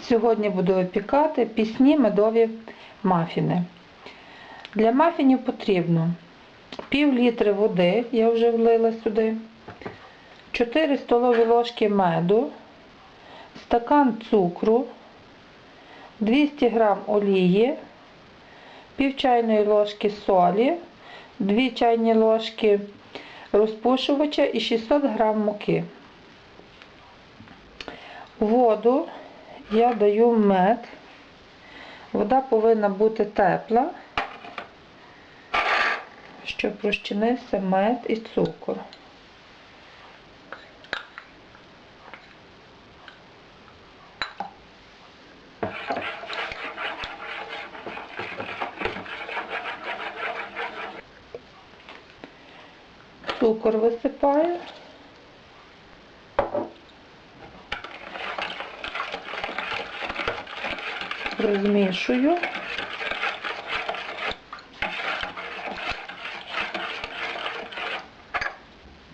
Сьогодні буду випікати пісні медові мафіни. Для мафінів потрібно пів літри води, я вже влила сюди, 4 столові ложки меду, стакан цукру, 200 г олії, пів чайної ложки солі, 2 чайні ложки розпушувача і 600 г муки. Воду я даю мед. Вода повинна бути тепла, щоб розчинився мед і цукор. Цукор висипаю. Розмішую.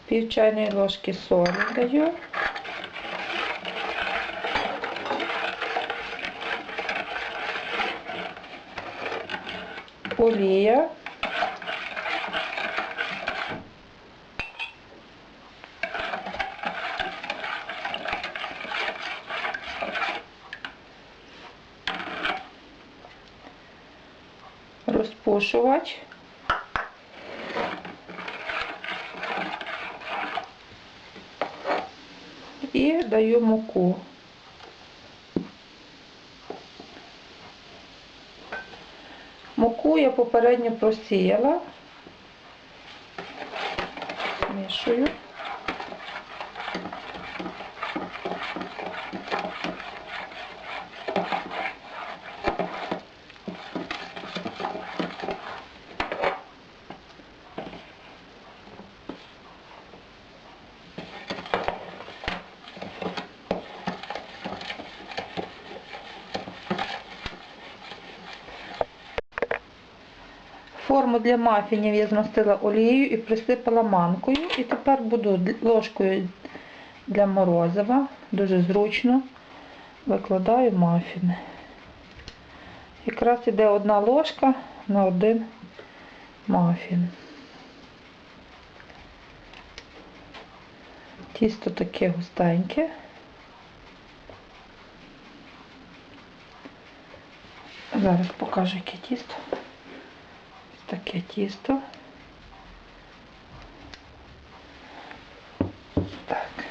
Пів чайної ложки солі даю. Олія. Розпушувач. І даю муку. Муку я попередньо просіяла. Змішую. Форму для мафінів я змастила олією і присипала манкою. І тепер буду ложкою для морозива, дуже зручно, викладаю мафіни. Якраз іде одна ложка на один мафін. Тісто таке густеньке. Зараз покажу, яке тісто. Таке тісто. Так.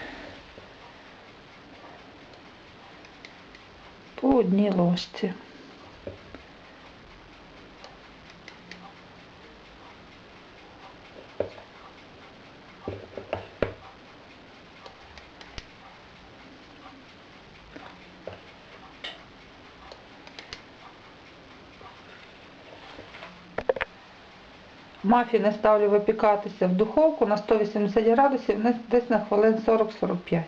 По одній ложці. Мафіни ставлю випікатися в духовку на 180 градусів десь на хвилин 40-45.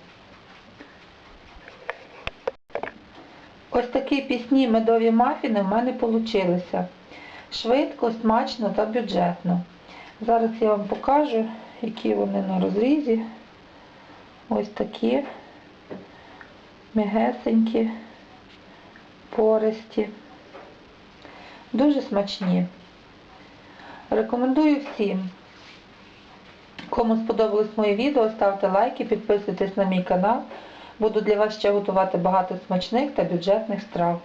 Ось такі пісні медові мафіни в мене вийшли. Швидко, смачно та бюджетно. Зараз я вам покажу, які вони на розрізі. Ось такі м'ягесенькі, пористі. Дуже смачні. Рекомендую всім. Кому сподобалось моє відео, ставте лайки, підписуйтесь на мій канал. Буду для вас ще готувати багато смачних та бюджетних страв.